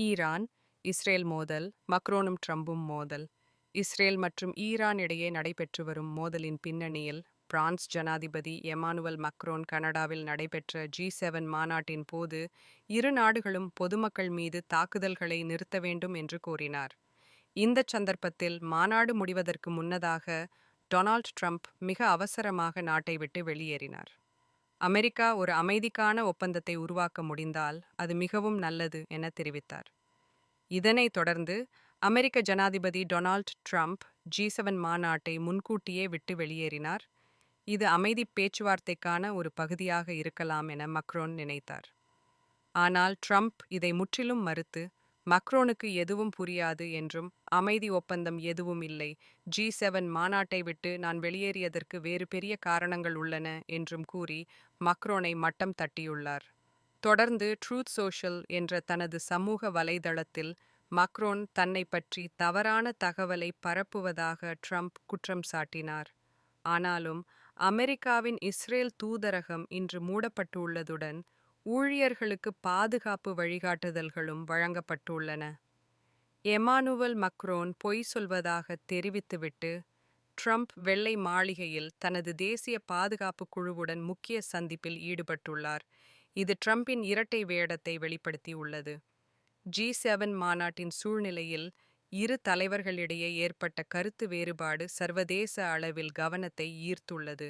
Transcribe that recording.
Iran Israel மோதல் மக்ரோனும் ட்ரம்பும் மோதல். Israel மற்றும் ஈரான் இடையே நடைபெற்று வரும் மோதலின் பின்னணியில் பிரான்ஸ் ஜனாதிபதி எமானுவல் மக்ரோன் கனடாவில் நடைபெற்ற ஜி செவன் மாநாட்டின் போது இரு நாடுகளும் பொதுமக்கள் மீது தாக்குதல்களை நிறுத்த வேண்டும் என்று கூறினார் இந்த சந்தர்ப்பத்தில் மாநாடு முடிவதற்கு முன்னதாக டொனால்ட் ட்ரம்ப் மிக அவசரமாக நாட்டை விட்டு வெளியேறினார். அமெரிக்கா ஒரு அமைதிக்கான ஒப்பந்தத்தை உருவாக்க முடிந்தால் அது மிகவும் நல்லது என தெரிவித்தார். இதனைத் தொடர்ந்து அமெரிக்க ஜனாதிபதி டொனால்ட் ட்ரம்ப் ஜி செவன் மாநாட்டை முன்கூட்டியே விட்டு வெளியேறினார். இது அமைதி பேச்சுவார்த்தைக்கான ஒரு பகுதியாக இருக்கலாம் என மக்ரோன் நினைத்தார். ஆனால் ட்ரம்ப் இதை முற்றிலும் மறுத்து மக்ரோனுக்கு எதுவும் புரியாது என்றும் அமைதி ஒப்பந்தம் எதுவும் இல்லை. ஜி செவன் மாநாட்டை விட்டு நான் வெளியேறியதற்கு வேறு பெரிய காரணங்கள் உள்ளன என்றும் கூறி மக்ரோனை மட்டம் தட்டியுள்ளார். தொடர்ந்து ட்ரூத் சோஷியல் என்ற தனது சமூக வலைதளத்தில் மக்ரோன் தன்னை பற்றி தவறான தகவலை பரப்புவதாக ட்ரம்ப் குற்றம் சாட்டினார். ஆனாலும் அமெரிக்காவின் இஸ்ரேல் தூதரகம் இன்று மூடப்பட்டுள்ளதுடன் ஊழியர்களுக்கு பாதுகாப்பு வழிகாட்டுதல்களும் வழங்கப்பட்டுள்ளன. எமானுவல் மக்ரோன் பொய் சொல்வதாக தெரிவித்துவிட்டு ட்ரம்ப் வெள்ளை மாளிகையில் தனது தேசிய பாதுகாப்பு குழுவுடன் முக்கிய சந்திப்பில் ஈடுபட்டுள்ளார். இது ட்ரம்பின் இரட்டை வேடத்தை வெளிப்படுத்தியுள்ளது. ஜி செவன் மாநாட்டின் சூழ்நிலையில் இரு தலைவர்களிடையே ஏற்பட்ட கருத்து வேறுபாடு சர்வதேச அளவில் கவனத்தை ஈர்த்துள்ளது.